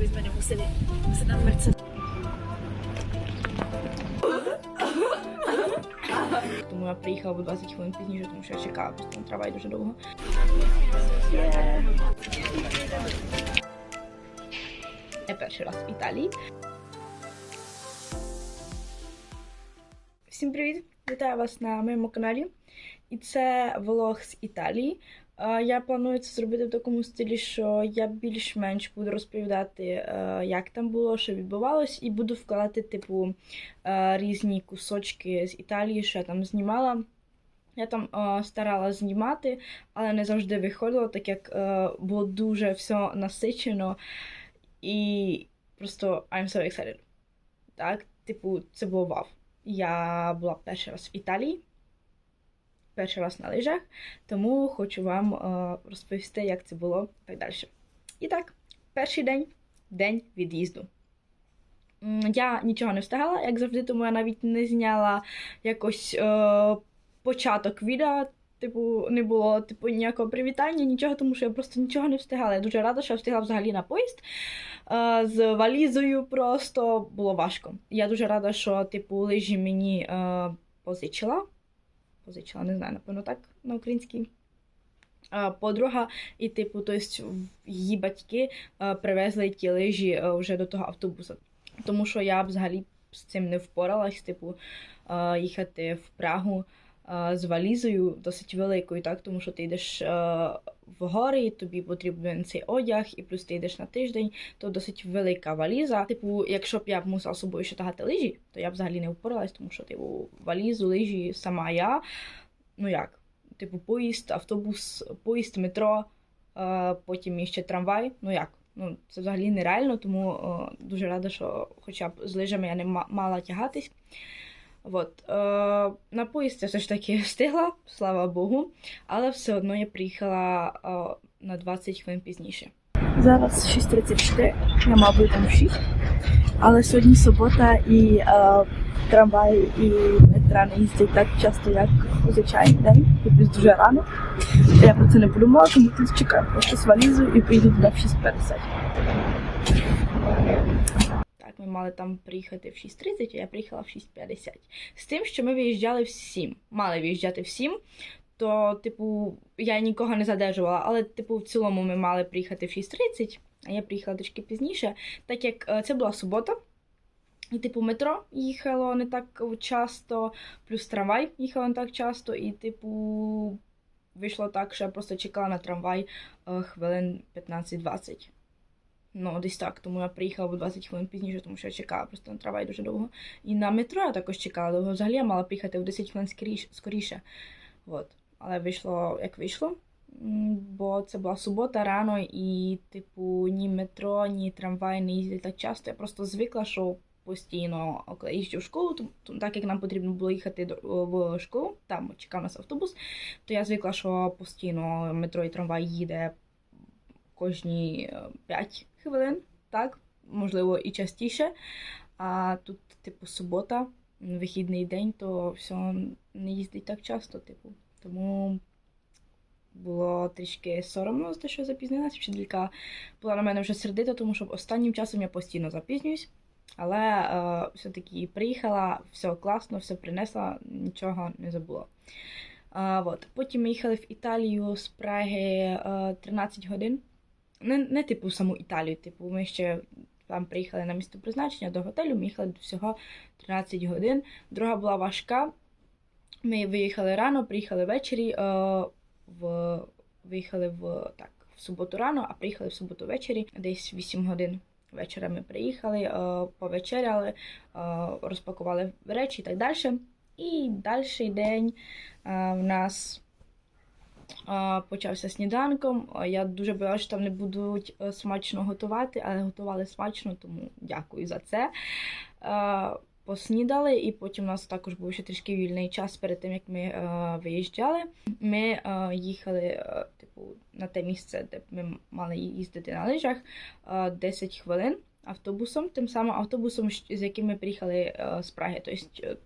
Візьмемо museli, museli tam mrce. Тому я приїхала в 20 хвилин пізніше, тому що я чекала, просто на трамвай дуже довго. Я перший раз в Італії. Всім привіт! Вітаю вас на моєму каналі. І це влог з Італії. Я планую це зробити в такому стилі, що я більш-менш буду розповідати, е, як там було, що відбувалось, і буду вкладати, типу, е, різні кусочки з Італії, що я там знімала. Я там е, старалась знімати, але не завжди виходило, так як е, було дуже все насичено. І просто I'm so excited. Так, типу, це було вау. Я була перший раз в Італії, перший раз на лижах, тому хочу вам е, розповісти, як це було так далі. І так, перший день день від'їзду. Я нічого не встигала, як завжди, тому я навіть не зняла якось е, початок відео. Типу, не було типу, ніякого привітання, нічого, тому що я просто нічого не встигала. Я дуже рада, що я встигла взагалі на поїзд. Е, з валізою просто було важко. Я дуже рада, що типу лижі мені е, позичила. Позичила, не знаю, напевно, так на українській. Подруга, і, типу, тобто, її батьки е, привезли ті лижі е, вже до того автобуса. Тому що я взагалі з цим не впоралась, типу, е, їхати в Прагу з валізою досить великою, так? тому що ти йдеш е, в гори, тобі потрібен цей одяг, і плюс ти йдеш на тиждень, то досить велика валіза. Типу, якщо б я мусила собою ще тягати лижі, то я б взагалі не впоралась, тому що типу, валізу, лижі сама я. Ну як? Типу, поїзд, автобус, поїзд, метро, е, потім ще трамвай. Ну як? Ну, це взагалі нереально, тому е, дуже рада, що хоча б з лижами я не мала тягатись. От, е, на поїзд я все ж таки встигла, слава Богу, але все одно я приїхала е, на 20 хвилин пізніше. Зараз 6.34, я мав бути там в 6. Але сьогодні субота і е, трамвай і метра не їздять так часто, як у звичайний день, і плюс дуже рано. Я про це не подумала, тому тут чекаю просто з валізою і поїду туди в 6.50. Ми мали там приїхати в 6.30, а я приїхала в 6.50. З тим, що ми виїжджали в 7. Мали виїжджати в 7, то, типу, я нікого не задержувала, але, типу, в цілому ми мали приїхати в 6.30, а я приїхала трішки пізніше, так як е, це була субота. І, типу, метро їхало не так часто, плюс трамвай їхало не так часто, і, типу, вийшло так, що я просто чекала на трамвай е, хвилин 15-20. Ну, десь так, тому я приїхала в 20 хвилин пізніше, тому що я чекала просто на трамвай дуже довго. І на метро я також чекала довго. Взагалі я мала приїхати в 10 хвилин скоріше. От. Але вийшло, як вийшло. Бо це була субота рано, і, типу, ні метро, ні трамвай не їздять так часто. Я просто звикла, що постійно їжджу в школу, то, так як нам потрібно було їхати в школу, там чекав нас автобус, то я звикла, що постійно метро і трамвай їде кожні 5 хвилин, так, можливо, і частіше. А тут, типу, субота, вихідний день, то все не їздить так часто, типу. Тому було трішки соромно за те, що я запізнилася. Вчителька була на мене вже сердита, тому що останнім часом я постійно запізнююсь. Але е, все-таки приїхала, все класно, все принесла, нічого не забула. А, от. Потім ми їхали в Італію з Праги е, 13 годин. Не, не типу саму Італію, типу, ми ще там приїхали на місто призначення до готелю, ми їхали всього 13 годин. Дорога була важка. Ми виїхали рано, приїхали ввечері. Е, в, виїхали в, так, в суботу рано, а приїхали в суботу ввечері, десь 8 годин. Вечора ми приїхали, е, повечеряли, е, розпакували речі і так далі. І далі день е, в нас почався сніданком. Я дуже боялася, що там не будуть е, смачно готувати, але готували смачно, тому дякую за це. Поснідали, і потім у нас також був ще трішки вільний час перед тим, як ми е, виїжджали. Ми е, їхали е, типу, на те місце, де ми мали їздити на лижах е, 10 хвилин автобусом, тим самим автобусом, з яким ми приїхали е, з Праги. Тобто е,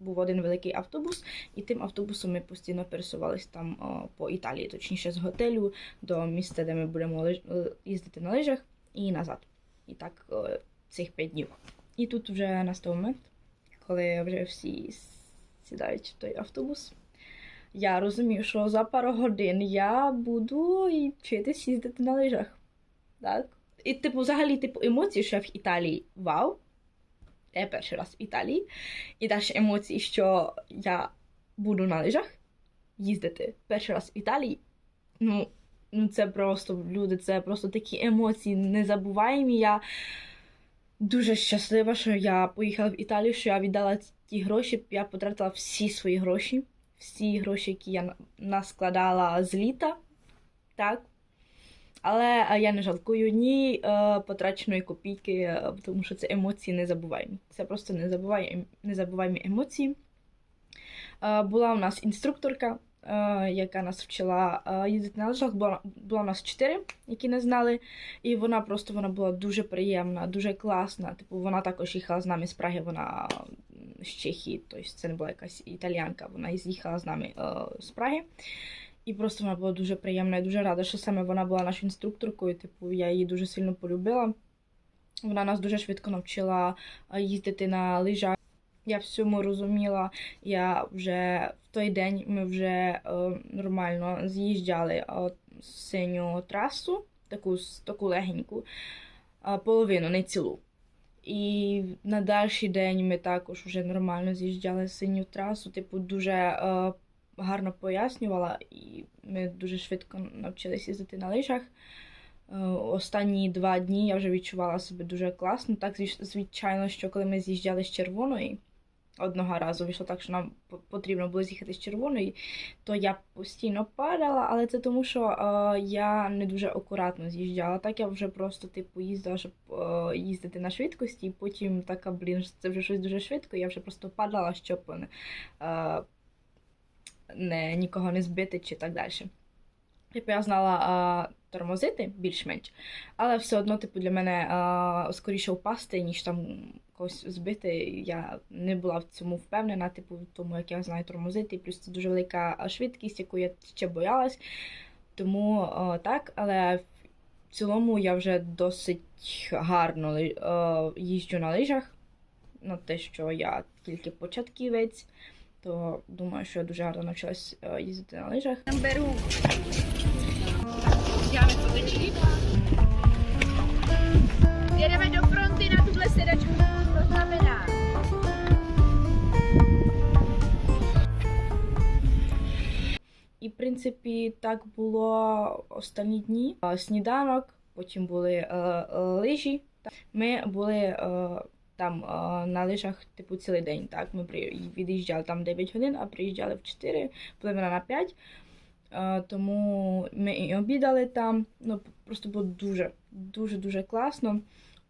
був один великий автобус, і тим автобусом ми постійно пересувалися там е, по Італії, точніше з готелю до місця, де ми будемо лиж- е, їздити на лижах, і назад. І так е, цих 5 днів. І тут вже настав момент, коли вже всі сідають в той автобус. Я розумію, що за пару годин я буду вчитись їздити на лижах. Так? І, типу, взагалі, типу, емоції, що я в Італії вау. Я перший раз в Італії. І далі емоції, що я буду на лижах їздити перший раз в Італії. Ну, ну це просто люди, це просто такі емоції незабуваємі. Я дуже щаслива, що я поїхала в Італію, що я віддала ті гроші. Я потратила всі свої гроші, всі гроші, які я наскладала з літа. Так. Але е, я не жалкую ні е, потраченої копійки, е, тому що це емоції незабуваємі. Це просто незабуваємі, незабуваємі емоції. Була у нас інструкторка, яка нас вчила їздити на лижах. Була, у нас чотири, які не знали. І вона просто вона була дуже приємна, дуже класна. Типу, вона також їхала з нами з Праги, вона з Чехії, тобто це не була якась італіянка, вона з'їхала з нами з Праги. І просто вона була дуже приємна. Я дуже рада, що саме вона була нашою інструкторкою. Типу, я її дуже сильно полюбила. Вона нас дуже швидко навчила е, їздити на лижах. Я всьому розуміла. Я вже в той день ми вже е, нормально з'їжджали е, синю трасу, таку, таку легеньку, е, половину, не цілу. І на дальший день ми також вже нормально з'їжджали синю трасу. Типу, дуже е, гарно пояснювала, і ми дуже швидко навчилися їздити на лижах. Е, Останні два дні я вже відчувала себе дуже класно. Так, звичайно, що коли ми з'їжджали з червоної, одного разу вийшло так, що нам потрібно було з'їхати з червоної, то я постійно падала, але це тому, що е, я не дуже акуратно з'їжджала. Так я вже просто типу їздила, щоб е, їздити на швидкості, і потім така, блін, це вже щось дуже швидко. Я вже просто падала, щоб е, не, нікого не збити чи так далі. Типу, я знала а, тормозити більш-менш, але все одно, типу, для мене а, скоріше впасти, ніж там когось збити. Я не була в цьому впевнена, типу, тому, як я знаю тормозити. Плюс це дуже велика швидкість, яку я ще боялась. Тому а, так, але в цілому я вже досить гарно а, їжджу на лижах. На те, що я тільки початківець, то думаю, що я дуже гарно навчилась їздити на лижах. Беру. І, в принципі, так було останні дні. А, Сніданок, потім були е, е, лижі. Ми були е, там на лижах, типу, цілий день. Так, ми від'їжджали там 9 годин, а приїжджали в 4, половина на 5. Е, тому ми і обідали там. Ну, просто було дуже, дуже, дуже класно.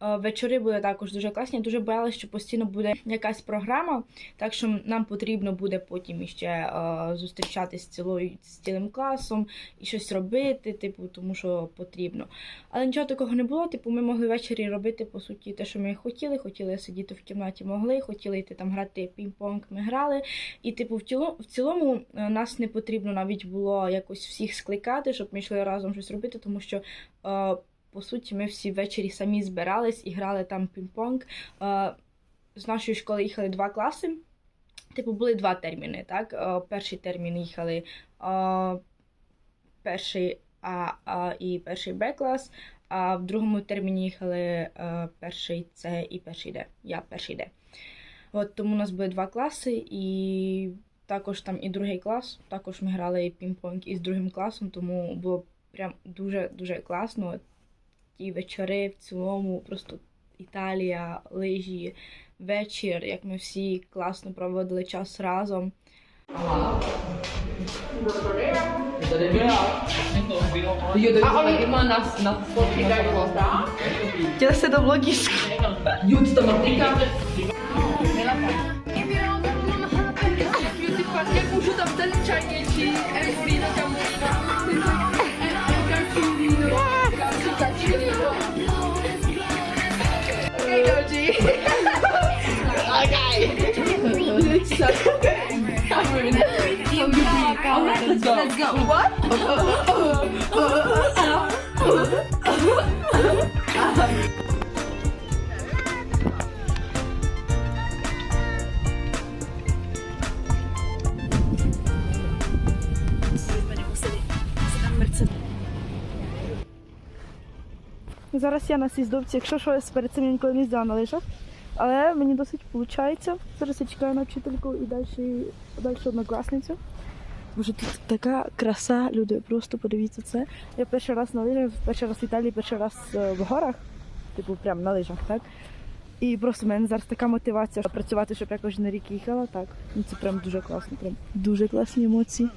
Е, Вечори були також дуже класні. Дуже боялася, що постійно буде якась програма, так що нам потрібно буде потім іще е, зустрічатись з цілою з цілим класом і щось робити, типу, тому що потрібно. Але нічого такого не було. Типу, ми могли ввечері робити по суті те, що ми хотіли. Хотіли сидіти в кімнаті, могли, хотіли йти там грати пінг-понг, ми грали. І, типу, в цілому, в цілому е, нас не потрібно навіть було якось всіх скликати, щоб ми йшли разом щось робити, тому що. По суті, ми всі ввечері самі збирались і грали там пінг-понг. Е, з нашої школи їхали два класи. Типу, були два терміни, так? Е, перший термін їхали е, перший А, і перший Б клас, а в другому терміні їхали перший С і перший Д. Я перший Д. От тому у нас були два класи, і також там і другий клас. Також ми грали пінг-понг із другим класом, тому було прям дуже-дуже класно. Ті вечори в цілому, просто Італія, лижі, вечір, як ми всі класно проводили час разом. Io devo fare ma na, na fotki dajú Хотіла се до Зараз я на сіздовці, якщо щось перед цим я ніколи не їздила на лижах. Але мені досить виходить. Зараз я чекаю на вчительку і далі, далі однокласницю. Боже, тут така краса, люди, просто подивіться це. Я перший раз на лижах, перший раз в Італії, перший раз е, в горах, типу прям на лижах, так? І просто в мене зараз така мотивація працювати, щоб я кожен рік їхала. Так, ну це прям дуже класно, прям дуже класні емоції.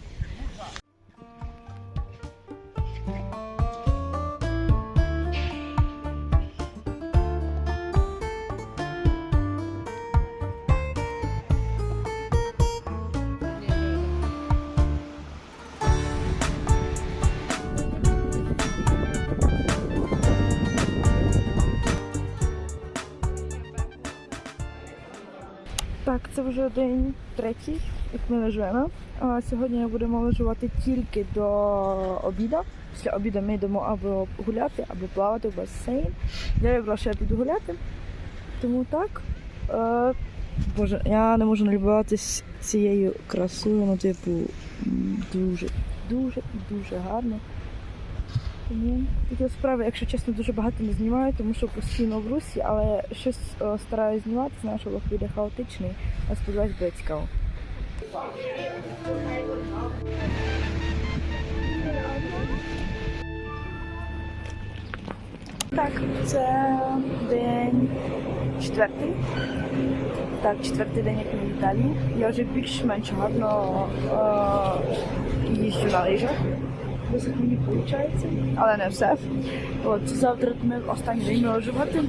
Це вже день третій, як ми лежимо. Сьогодні будемо лежувати тільки до обіду. Після обіду ми йдемо або гуляти, або плавати в басейн. Я вибрала, що я піду гуляти. Тому так. Боже, я не можу налюбуватись цією красою, ну, типу, дуже, дуже, дуже гарно. Тому такі справи, якщо чесно, дуже багато не знімаю, тому що постійно в русі, але щось е, стараюсь знімати, знаю, що влог буде хаотичний, а сподіваюсь, буде цікаво. Так, це день четвертий. Так, четвертий день, як ми в Італії. Я вже більш-менш гарно е, їжджу на лижах. Мені виходить, але не все. От завтра ми останній день належувати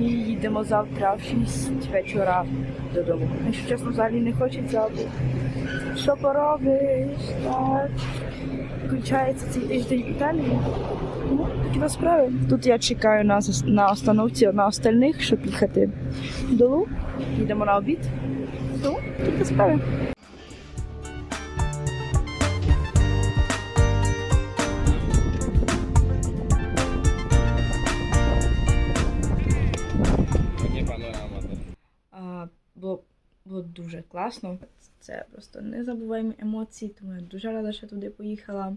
і їдемо завтра в 6 вечора додому. Якщо чесно, взагалі не хочеться, бо що поробиш? Так. Включається цей тиждень в Італії. Ну, такі то справи. Тут я чекаю на, на остановці на остальних, щоб їхати долу. Їдемо на обід. Тому такі справи. Було, дуже класно. Це просто незабуваємі емоції, тому я дуже рада, що туди поїхала.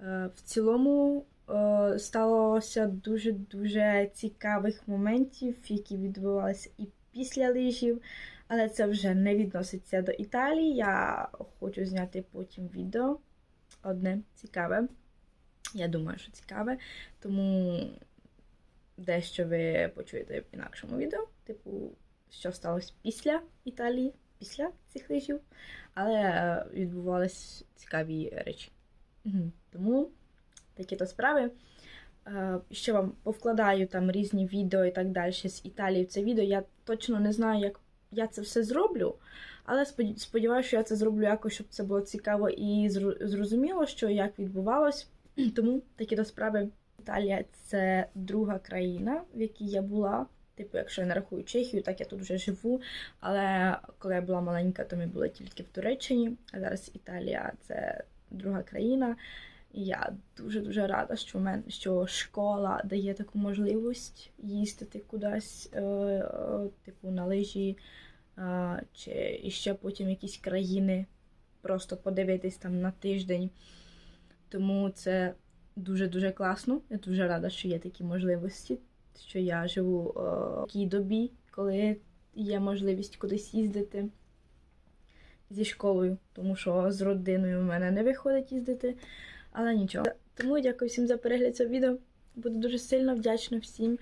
Е, В цілому е, сталося дуже-дуже цікавих моментів, які відбувалися і після лижів, але це вже не відноситься до Італії. Я хочу зняти потім відео. Одне цікаве. Я думаю, що цікаве. Тому дещо ви почуєте в інакшому відео. Типу, що сталося після Італії, після цих лижів, але е, відбувалися цікаві речі. Тому такі то справи. Ще вам повкладаю там різні відео і так далі з Італії в це відео. Я точно не знаю, як я це все зроблю, але сподіваюся, що я це зроблю якось, щоб це було цікаво і зрозуміло, що як відбувалось. Тому такі то справи. Італія це друга країна, в якій я була. Типу, якщо я не рахую Чехію, так я тут вже живу. Але коли я була маленька, то ми були тільки в Туреччині. А зараз Італія це друга країна. І я дуже-дуже рада, що в мене що школа дає таку можливість їздити кудись, е, е, типу на лижі, е, чи ще потім якісь країни, просто подивитись там на тиждень. Тому це дуже-дуже класно. Я дуже рада, що є такі можливості, що я живу е, в такій добі, коли є можливість кудись їздити зі школою, тому що з родиною в мене не виходить їздити, але нічого. Тому дякую всім за перегляд цього відео. Буду дуже сильно вдячна всім,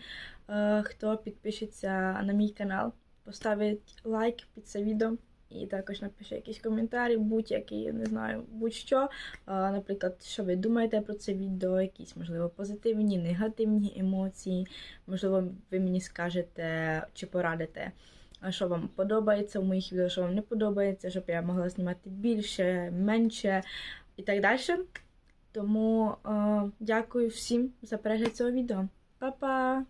е, хто підпишеться на мій канал, поставить лайк під це відео. І також напише якийсь коментарі, будь-який, я не знаю, будь-що. Наприклад, що ви думаєте про це відео, якісь, можливо, позитивні, негативні емоції. Можливо, ви мені скажете чи порадите, що вам подобається в моїх відео, що вам не подобається, щоб я могла знімати більше, менше і так далі. Тому е, дякую всім за перегляд цього відео. Па-па!